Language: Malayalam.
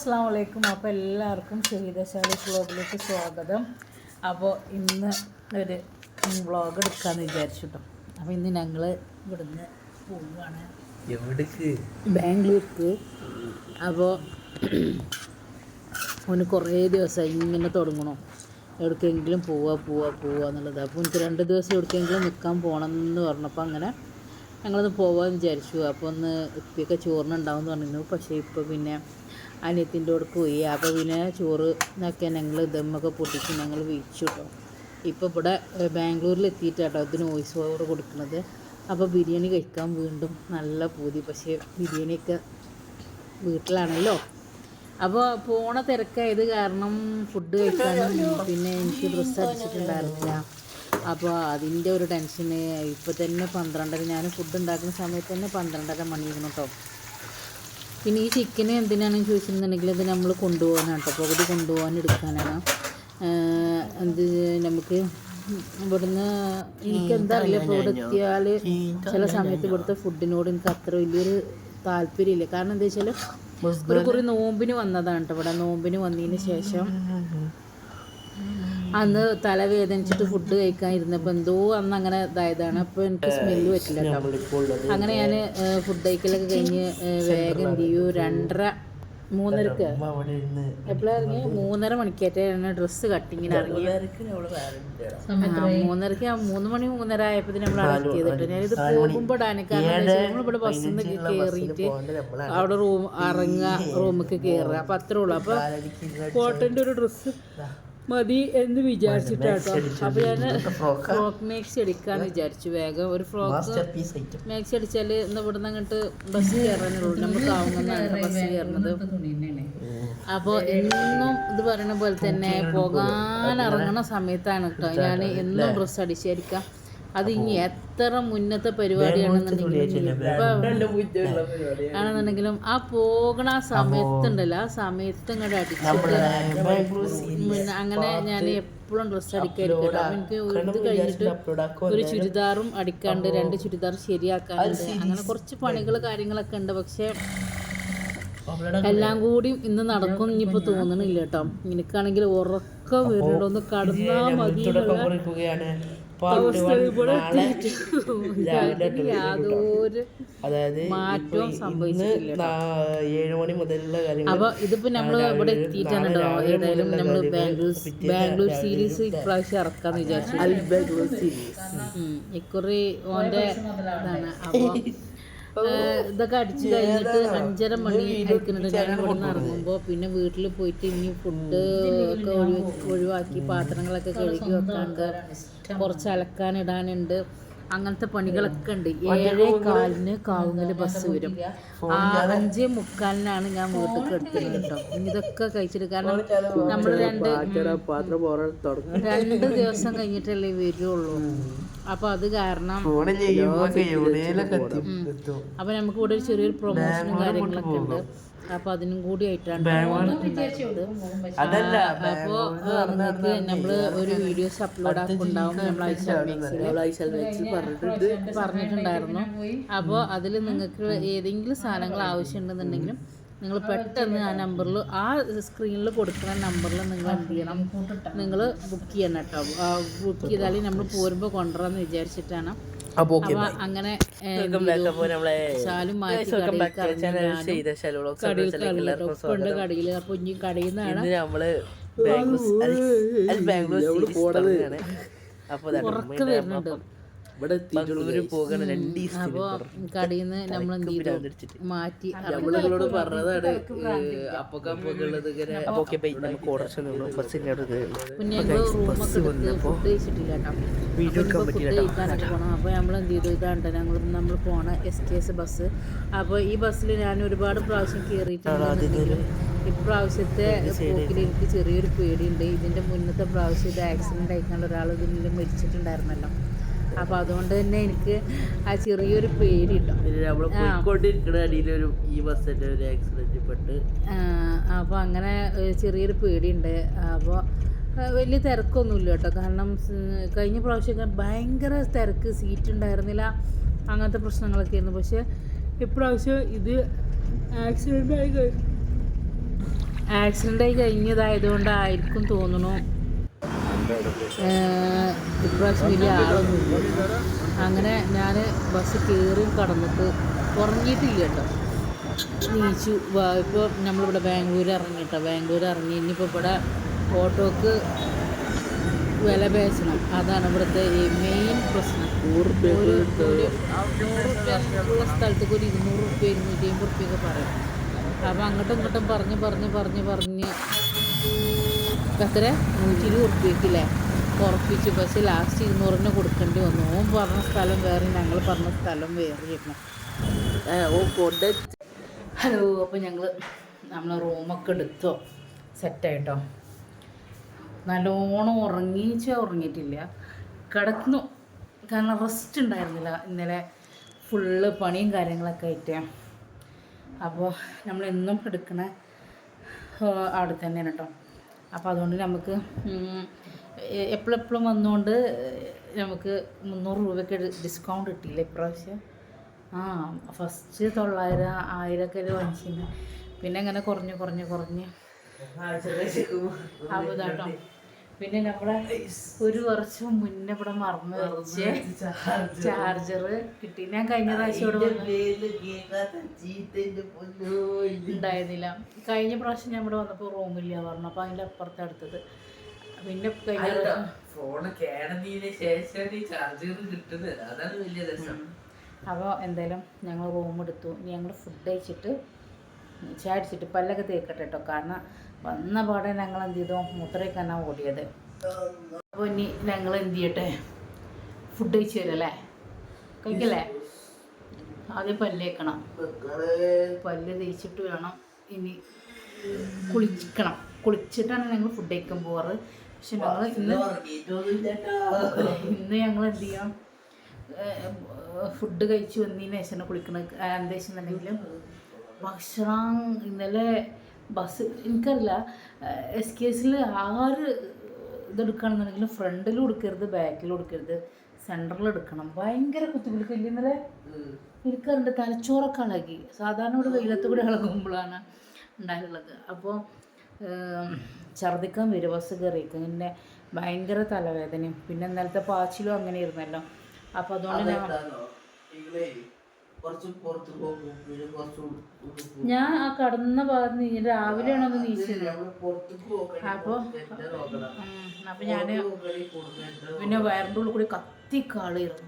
അസ്സാം വലൈക്കും അപ്പോൾ എല്ലാവർക്കും ഷഹീദശാലി വ്ളോഗിലേക്ക് സ്വാഗതം. അപ്പോൾ ഇന്ന് ഒരു വ്ളോഗ് എടുക്കാമെന്ന് വിചാരിച്ചു കേട്ടോ അപ്പോൾ ഇന്ന് ഞങ്ങൾ ഇവിടുന്ന് പോവുകയാണ്. എവിടേക്ക്? ബാംഗ്ലൂർക്ക്. അപ്പോൾ അവന് കുറേ ദിവസമായി ഇങ്ങനെ തുടങ്ങണോ. എവിടേക്കെങ്കിലും പോവാ പോവാ പോവുക എന്നുള്ളത്. അപ്പോൾ എനിക്ക് രണ്ട് ദിവസം എവിടേക്കെങ്കിലും നിൽക്കാൻ പോകണം എന്ന് പറഞ്ഞപ്പോൾ അങ്ങനെ ഞങ്ങളൊന്ന് പോവാമെന്ന് വിചാരിച്ചു. അപ്പോൾ ഒന്ന് ഉപ്പിയൊക്കെ ചോറിനുണ്ടാവും എന്ന് പറഞ്ഞിരുന്നു. പക്ഷേ ഇപ്പോൾ പിന്നെ അനിയത്തിന്റെ കൂടെ പോയി. അപ്പോൾ പിന്നെ ചോറ് എന്നൊക്കെ ഞങ്ങൾ ദമ്മൊക്കെ പൊട്ടിച്ച് ഞങ്ങൾ വീഴ്ച്ചു കേട്ടോ ഇപ്പോൾ ഇവിടെ ബാംഗ്ലൂരിൽ എത്തിയിട്ടാട്ടോ ഇതിന് വോയിസ് ഓവർ കൊടുക്കുന്നത് അപ്പോൾ ബിരിയാണി കഴിക്കാൻ വീണ്ടും നല്ല പൂതി. പക്ഷേ ബിരിയാണിയൊക്കെ വീട്ടിലാണല്ലോ. അപ്പോൾ പോണ തിരക്കായത് കാരണം ഫുഡ് കഴിക്കാനും പിന്നെ എനിക്ക് ഡ്രസ്സ് അടിച്ചിട്ടുണ്ടായിരുന്നില്ല. അപ്പോൾ അതിന്റെ ഒരു ടെൻഷന് ഇപ്പോൾ തന്നെ പന്ത്രണ്ടര ഞാൻ ഫുഡ് ഉണ്ടാക്കുന്ന സമയത്ത് തന്നെ പന്ത്രണ്ടര മണിയായിരുന്നു കേട്ടോ പിന്നെ ഈ ചിക്കൻ എന്തിനാണെന്ന് ചോദിച്ചിട്ടുണ്ടെങ്കിൽ ഇത് നമ്മൾ കൊണ്ടുപോകാനാണ് കേട്ടോ. പകുതി കൊണ്ടുപോകാൻ എടുക്കാനാണ്. അത് എന്ത് നമുക്ക് ഇവിടുന്ന് എനിക്ക് എന്താ അറിയില്ല. ഇപ്പോൾ ഇവിടെ എത്തിയാൽ ചില സമയത്ത് ഇവിടുത്തെ ഫുഡിനോട് എനിക്ക് അത്ര വലിയൊരു താല്പര്യമില്ല. കാരണം എന്താ വെച്ചാൽ ഒരു കുറി നോമ്പിന് വന്നതാണ് കേട്ടോ ഇവിടെ. നോമ്പിന് വന്നതിന് ശേഷം അന്ന് തലവേദനിച്ചിട്ട് ഫുഡ് കഴിക്കാൻ ഇരുന്നപ്പോൾ എന്തോ അന്ന് അങ്ങനെ ഇതായതാണ്. അപ്പോൾ എനിക്ക് സ്മെല്ല് പറ്റില്ല അങ്ങനെ ഞാൻ ഫുഡ് കഴിക്കലൊക്കെ കഴിഞ്ഞ് വേഗം എന്ത് ചെയ്യൂ രണ്ടര മൂന്നരക്ക്. എപ്പോഴാണ് ഇറങ്ങി മൂന്നര മണിക്കേറ്റ ഡ്രസ്സ് കട്ടിങ്ങിന് ഇറങ്ങി. മൂന്നരക്ക് ആ മൂന്ന് മണി മൂന്നര ആയപ്പോൾ നമ്മൾ അവിടെ ചെയ്തിട്ട് ഞാനിത് പോകുമ്പോൾ എന്താ വെച്ചാൽ നമ്മളിവിടെ ബസ്സിൽ നിന്ന് കയറിയിട്ട് അവിടെ റൂം ഇറങ്ങുക റൂമിലേക്ക് കയറുക അപ്പം അത്രേ ഉള്ളൂ. അപ്പോൾ കോട്ടന്റെ ഒരു ഡ്രസ്സ് മതി എന്ന് വിചാരിച്ചിട്ടാട്ടോ. അപ്പോൾ ഞാൻ ഫ്രോക്ക് മേക്സി എടുക്കാന്ന് വിചാരിച്ചു വേഗം. ഒരു ഫ്രോക്ക് മേക്സ് അടിച്ചാൽ മാക്സി അടിച്ചാൽ ഇന്ന് ഇവിടുന്ന് അങ്ങോട്ട് ബസ് കയറാനുള്ളൂ കാവുന്നതാണ് ബസ് കയറുന്നത് അപ്പോൾ എന്നും ഇത് പറയുന്ന പോലെ തന്നെ പോകാൻ ഇറങ്ങുന്ന സമയത്താണ് കേട്ടോ ഞാൻ എന്നും ഡ്രസ്സ് അടിച്ചായിരിക്കാം അത് ഇനി എത്ര മുന്നത്തെ പരിപാടിയാണെന്നുണ്ടെങ്കിലും ആണെന്നുണ്ടെങ്കിലും ആ പോകണ ആ സമയത്തുണ്ടല്ലോ ആ സമയത്ത് ഇങ്ങോട്ട് അടിച്ചിട്ട് അങ്ങനെ ഞാൻ എപ്പോഴും ഡ്രസ്സ് അടിക്കായിരിക്കും കേട്ടോ. അപ്പൊ എനിക്ക് ഇത് കഴിഞ്ഞിട്ട് ഒരു ചുരിദാറും അടിക്കാണ്ട് രണ്ട് ചുരിദാർ ശരിയാക്കാണ്ട് അങ്ങനെ കുറച്ച് പണികൾ കാര്യങ്ങളൊക്കെ ഉണ്ട്. പക്ഷേ എല്ലാം കൂടി ഇന്ന് നടക്കും ഇനിയിപ്പോ തോന്നണില്ല കേട്ടോ. എനിക്കാണെങ്കിൽ ഉറക്കം വരുന്നുണ്ടോ ഒന്ന് കടന്നാ മതി അതായത് മാറ്റവും സംഭവിച്ചിട്ടില്ല ഏഴ് മണി മുതലുള്ള കാര്യങ്ങൾ അപ്പൊ ഇതിപ്പോ നമ്മൾ ഇവിടെ എത്തിയിട്ടാണല്ലോ ഏതായാലും നമ്മൾ ബാംഗ്ലൂർ ബാംഗ്ലൂർ സീരീസ് ഇപ്രാവശ്യം ഇറക്കാന്ന് വിചാരിച്ചു. ഇക്കുറി ഓന്റെ ഇതാണ്. അപ്പൊ ഇതൊക്കെ അടിച്ചു കഴിഞ്ഞിട്ട് അഞ്ചര മണി കഴിക്കുന്നുണ്ട് ഞാൻ ഇവിടെ നിന്ന് ഇറങ്ങുമ്പോൾ പിന്നെ വീട്ടിൽ പോയിട്ട് ഇനി ഫുഡ് ഒക്കെ ഒഴിവ് ഒഴിവാക്കി പാത്രങ്ങളൊക്കെ കഴുകി വെക്കാണ്ട് കുറച്ച് അലക്കാനിടാനുണ്ട് അങ്ങനത്തെ പണികളൊക്കെ ഉണ്ട്. ഏഴേ കാലിന് കാവുങ്ങൽ ബസ് വരും. ആ അഞ്ചേ മുക്കാലിനാണ് ഞാൻ വീട്ടിലേക്ക് എടുത്തത് കേട്ടോ. ഇനി ഇതൊക്കെ കഴിച്ചിട്ട് കാരണം നമ്മൾ രണ്ട് രണ്ട് ദിവസം കഴിഞ്ഞിട്ടല്ലേ വരുള്ളൂ. അപ്പൊ അത് കാരണം അപ്പൊ നമുക്ക് ഇവിടെ ഒരു ചെറിയൊരു പ്രൊമോഷനും കാര്യങ്ങളൊക്കെ ഉണ്ട്. അപ്പൊ അതിനും കൂടി ആയിട്ടാണ് അപ്പോ നിങ്ങൾക്ക് നമ്മൾ ഒരു വീഡിയോസ് അപ്ലോഡ് ആക്കുണ്ടാവും നമ്മൾ പറഞ്ഞിട്ടുണ്ടായിരുന്നു. അപ്പോൾ അതിൽ നിങ്ങൾക്ക് ഏതെങ്കിലും സാധനങ്ങൾ ആവശ്യമുണ്ടെന്നുണ്ടെങ്കിലും നിങ്ങൾ പെട്ടെന്ന് ആ നമ്പറിൽ ആ സ്ക്രീനിൽ കൊടുക്കുന്ന നമ്പറിൽ നിങ്ങൾ എന്ത് ചെയ്യണം? നിങ്ങൾ ബുക്ക് ചെയ്യണം കേട്ടോ. ബുക്ക് ചെയ്താൽ നമ്മൾ പോരുമ്പോൾ കൊണ്ടുവരാമെന്ന് വിചാരിച്ചിട്ടാണ്. അങ്ങനെ ശാലും മാറ്റി കടയിൽ അപ്പൊ ഇനി കടയിൽ നിന്നാണ് ഉറക്കം വരുന്നുണ്ട്. ബാംഗ്ലൂര് പോകണം രണ്ട് ദിവസം അപ്പൊ കടയിൽ നിന്ന് നമ്മൾ എന്ത് ചെയ്തു? മാറ്റി നമ്മളോട് പറഞ്ഞതാണ് അപ്പൊക്കപ്പൊക്കെയുള്ളത് ഇങ്ങനെ അപ്പൊ ഓക്കെ ബൈ നമുക്ക് ഓർഡർ ബസ്സിന്റെ അവിടെ പിന്നെ ഞങ്ങൾ റൂമൊക്കെ എടുത്ത് ഫുഡ് കഴിച്ചിട്ടില്ല കേട്ടോ. വീഡിയോ എടുക്കാൻ ഫുഡ് കഴിക്കാനൊക്കെ പോകണം അപ്പോൾ നമ്മൾ എന്ത് ചെയ്തു ഇതാണ്ട് ഞങ്ങൾ നമ്മൾ പോണ എസ് ടി എസ് ബസ് അപ്പോൾ ഈ ബസ്സിൽ ഞാൻ ഒരുപാട് പ്രാവശ്യം കേറിയിട്ടുണ്ട് ഇപ്രാവശ്യത്തെ പോക്കിൽ എനിക്ക് ചെറിയൊരു പേടിയുണ്ട്. ഇതിന്റെ മുന്നത്തെ പ്രാവശ്യം ഇത് ആക്സിഡന്റ് ആയിക്കാണ്ട് ഒരാൾ ഇതിൽ മരിച്ചിട്ടുണ്ടായിരുന്നല്ലോ. അപ്പോൾ അതുകൊണ്ട് തന്നെ എനിക്ക് ആ ചെറിയൊരു പേടി അപ്പൊ അങ്ങനെ ചെറിയൊരു പേടിയുണ്ട്. അപ്പോൾ വലിയ തിരക്കൊന്നുമില്ല കേട്ടോ. കാരണം കഴിഞ്ഞ പ്രാവശ്യമൊക്കെ ഭയങ്കര തിരക്ക് സീറ്റ് ഉണ്ടായിരുന്നില്ല അങ്ങനത്തെ പ്രശ്നങ്ങളൊക്കെ ആയിരുന്നു. പക്ഷെ ഇപ്രാവശ്യം ഇത് ആക്സിഡന്റ് ആയി കഴിഞ്ഞു. ആക്സിഡന്റ് ആയി കഴിഞ്ഞതായതുകൊണ്ടായിരിക്കും തോന്നുന്നു. ഇപ്രാവശ്യം വലിയ ആളൊന്നുമില്ല അങ്ങനെ ഞാൻ ബസ് കയറി കടന്നിട്ട് ഉറങ്ങിയിട്ടില്ല കേട്ടോ. നീച്ചു ഇപ്പോൾ നമ്മളിവിടെ ബാംഗ്ലൂർ ഇറങ്ങിട്ടോ ബാംഗ്ലൂർ ഇറങ്ങി ഇനിയിപ്പോൾ ഇവിടെ ഓട്ടോക്ക് വില പേശണം. അതാണ് ഇവിടുത്തെ ഈ മെയിൻ പ്രശ്നം. ഒരു ഒരു നൂറ് ഉള്ള സ്ഥലത്തേക്ക് ഒരു ഇരുന്നൂറ് റുപ്യ ഇരുന്നൂറ്റി അമ്പത് റുപ്യൊക്കെ പറയും. അപ്പോൾ അങ്ങോട്ടും ഇങ്ങോട്ടും പറഞ്ഞ് പറഞ്ഞ് പറഞ്ഞ് പറഞ്ഞ് എത്ര നൂറ്റി ഇരുപത് റുപ്യക്കില്ലേ ഉറപ്പിച്ചു. പക്ഷേ ലാസ്റ്റ് ഇരുന്നൂറിന് കൊടുക്കേണ്ടി വന്നു. ഓൻ പറഞ്ഞ സ്ഥലം വേറെ ഞങ്ങൾ പറഞ്ഞ സ്ഥലം വേറെയായിരുന്നു ഓ കൊണ്ട് ഹലോ അപ്പോൾ ഞങ്ങൾ നമ്മൾ റൂമൊക്കെ എടുത്തോ? സെറ്റായിട്ടോ നല്ലോണം ഉറങ്ങിച്ച ഉറങ്ങിയിട്ടില്ല. കിടക്കുന്നു കാരണം റെസ്റ്റ് ഉണ്ടായിരുന്നില്ല. ഇന്നലെ ഫുള്ള് പണിയും കാര്യങ്ങളൊക്കെ ആയിട്ട്. അപ്പോൾ നമ്മൾ എന്നും എടുക്കണ അവിടെ തന്നെയാണ് കേട്ടോ അപ്പോൾ അതുകൊണ്ട് നമുക്ക് എപ്പോഴെപ്പോഴും എപ്പോഴും വന്നുകൊണ്ട് നമുക്ക് മുന്നൂറ് രൂപയ്ക്ക് ഡിസ്കൗണ്ട് കിട്ടിയില്ല ഇപ്രാവശ്യം? ആ ഫസ്റ്റ് തൊള്ളായിരം ആയിരമൊക്കെ വാങ്ങിച്ചിരുന്നു. പിന്നെ അങ്ങനെ കുറഞ്ഞ് കുറഞ്ഞ് കുറഞ്ഞ്. അപ്പോൾ ഇതാട്ടോ. പിന്നെ നമ്മളെ ഒരു വർഷം മുന്നേ ഇവിടെ മറന്നു വെച്ച് ചാർജർ കിട്ടി. ഞാൻ കഴിഞ്ഞ പ്രാവശ്യം ഉണ്ടായിരുന്നില്ല. കഴിഞ്ഞ പ്രാവശ്യം ഞാൻ ഇവിടെ വന്നപ്പോൾ റൂമില്ല പറഞ്ഞു. അപ്പോൾ അതിന്റെ അപ്പുറത്തെ അടുത്തത് പിന്നെ കഴിഞ്ഞ ഫോൺ ഫോണ് കേടന്നതിന് ശേഷം ചാർജർ കിട്ടുന്നത്. അതാണ് വലിയ രസം. അപ്പോൾ എന്തായാലും ഞങ്ങൾ റൂം എടുത്തു. ഇനി ഞങ്ങൾ ഫുഡ് കഴിച്ചിട്ട് ചായ അടിച്ചിട്ട് പല്ലൊക്കെ തേക്കട്ടെ കേട്ടോ കാരണം വന്ന പാടെ ഞങ്ങൾ എന്ത് ചെയ്തു? മുത്രയ്ക്കാനാണ് ഓടിയത്. അപ്പോൾ ഇനി ഞങ്ങൾ എന്ത് ചെയ്യട്ടെ? ഫുഡ് കഴിച്ചു തരല്ലേ കഴിക്കല്ലേ? ആദ്യം പല്ലേക്കണം. പല്ല് തേച്ചിട്ട് വേണം ഇനി കുളിക്കണം. കുളിച്ചിട്ടാണ് ഞങ്ങൾ ഫുഡ് കഴിക്കാൻ പോവാറ്. പക്ഷെ ഞങ്ങൾ ഇന്ന് ഇന്ന് ഞങ്ങൾ എന്ത് ചെയ്യാം? ഫുഡ് കഴിച്ചു വന്നതിന് ശേഷം കുളിക്കണം എന്താ വെച്ചിട്ടുണ്ടെങ്കിൽ ഭക്ഷണം ഇന്നലെ ബസ് എനിക്കറിയില്ല എസ് കെ എസിൽ ആറ് ഇതെടുക്കുകയാണെന്നുണ്ടെങ്കിൽ ഫ്രണ്ടിൽ കൊടുക്കരുത് ബാക്കിൽ കൊടുക്കരുത് സെന്ററിൽ എടുക്കണം. ഭയങ്കര കുത്തിപ്പിടിക്കില്ല ഇന്നലെ എനിക്കറിണ്ട് തലച്ചോറൊക്കെ ഇളകി സാധാരണ ഇവിടെ വെയിലത്ത് കൂടെ ഇളകുമ്പോഴാണ് ഉണ്ടായിട്ടുള്ളത് അപ്പോൾ ഛർദിക്കാൻ വരും ബസ് കയറിയിരിക്കും പിന്നെ ഭയങ്കര തലവേദനയും. പിന്നെ ഇന്നലത്തെ പാച്ചിലും അങ്ങനെ ഇരുന്നല്ലോ അപ്പോൾ അതുകൊണ്ട് ഞാൻ കുറച്ച് പുറത്ത് പോകും. പിന്നെ കുറച്ച് ഉള്ളിൽ ഞാൻ ആ കടന്ന ഭാഗത്ത് നീ രാവിലെയാണോ ഒന്ന് നീച്ചത്? നമ്മൾ പുറത്തേക്ക് പോകണം അപ്പോൾ എന്റെ നോക്കണം അപ്പം ഞാൻ പിന്നെ വയറിന്റെ ഉള്ളിൽ കൂടി കത്തി കാളിയിരുന്നു